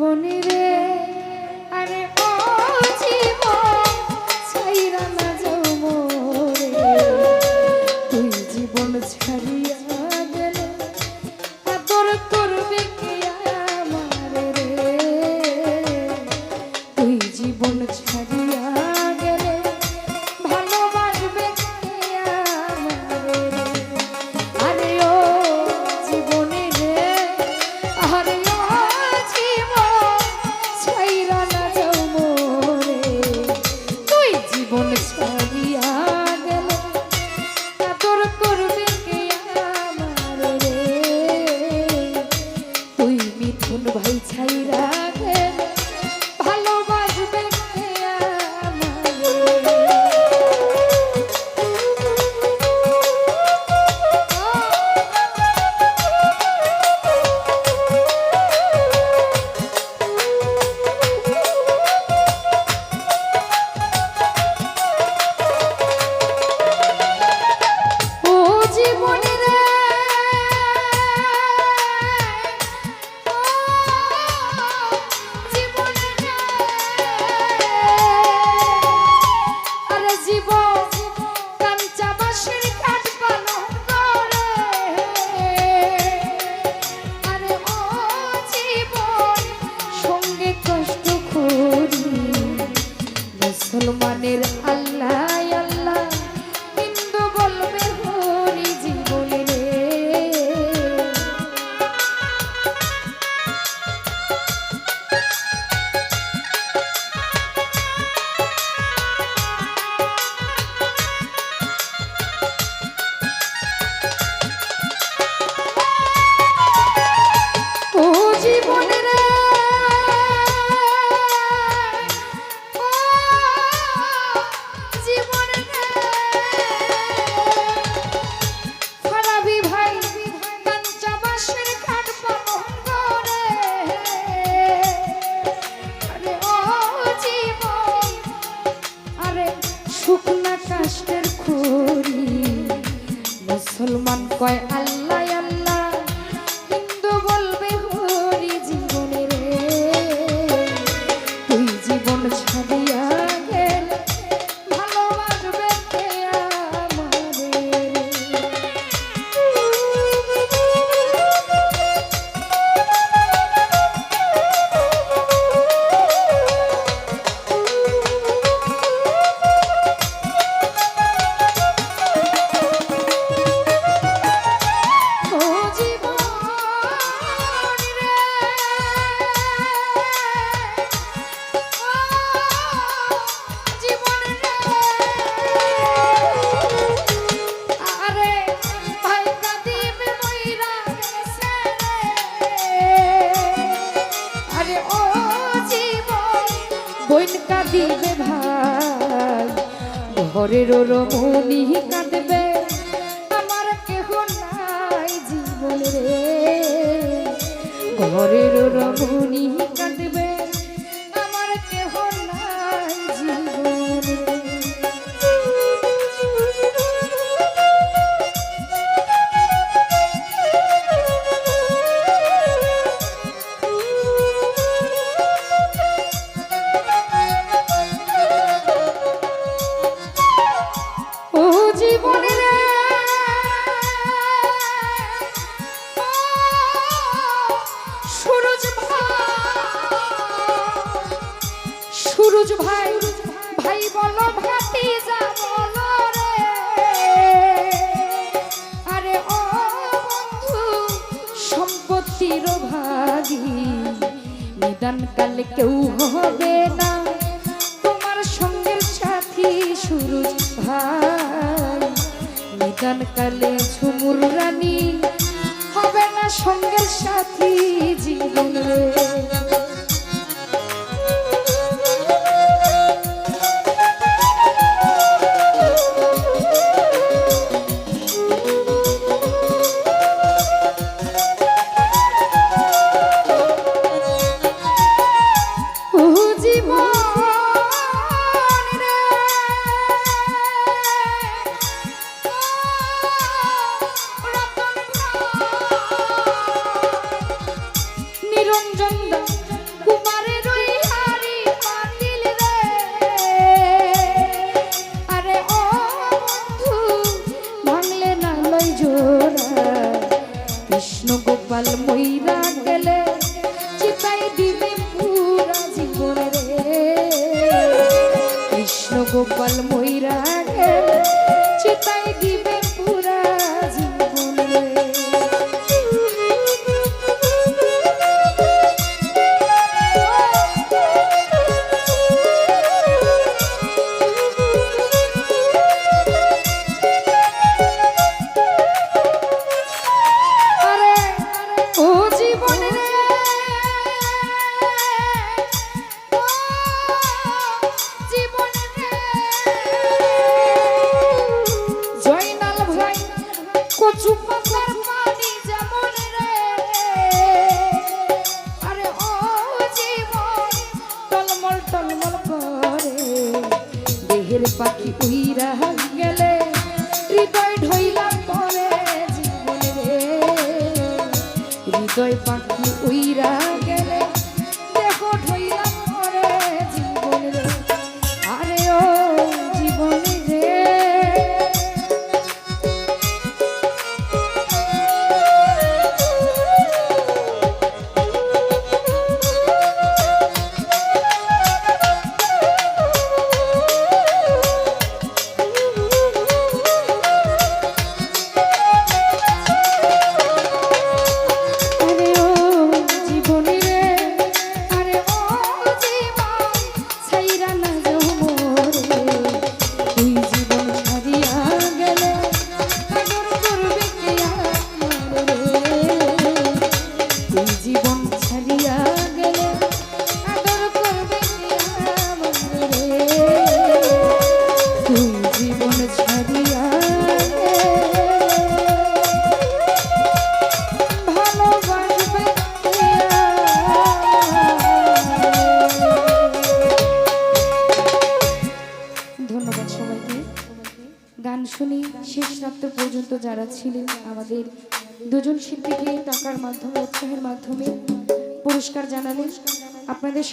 bonito. করে শুকনা কাষ্টের খুরি। মুসলমান কয় আল্লাহ বইন কাঁদিবে ভাই। ঘরের রমণী কাঁদবে আমার কেহ নাই জীবন রে। ঘরের মনি সুরজ ভাই। সুরজ ভাই ভাই বলো ভাতি যা বলো রে। আরে ও বন্ধু, সম্পত্তির ভাগী নিদান কাল কেউ হবে না। তোমার সঙ্গের সাথী সুরজ ভাই। নিদান কালে ঝুমুর রানী সঙ্গের সাথী জীবনে গোপাল মইরা গেলে চিপাই দিবে পুরা জীবন রে। কৃষ্ণ গোপাল মইরা গেলে চিপাই হৃদয় ঢইলাম পরে জীবনে। হৃদয় শেষ রাত্র পর্যন্ত যারা ছিলেন, আমাদের দুজন শিল্পীকে টাকার মাধ্যমে, উৎসাহের মাধ্যমে পুরস্কার জানালেন। আপনাদের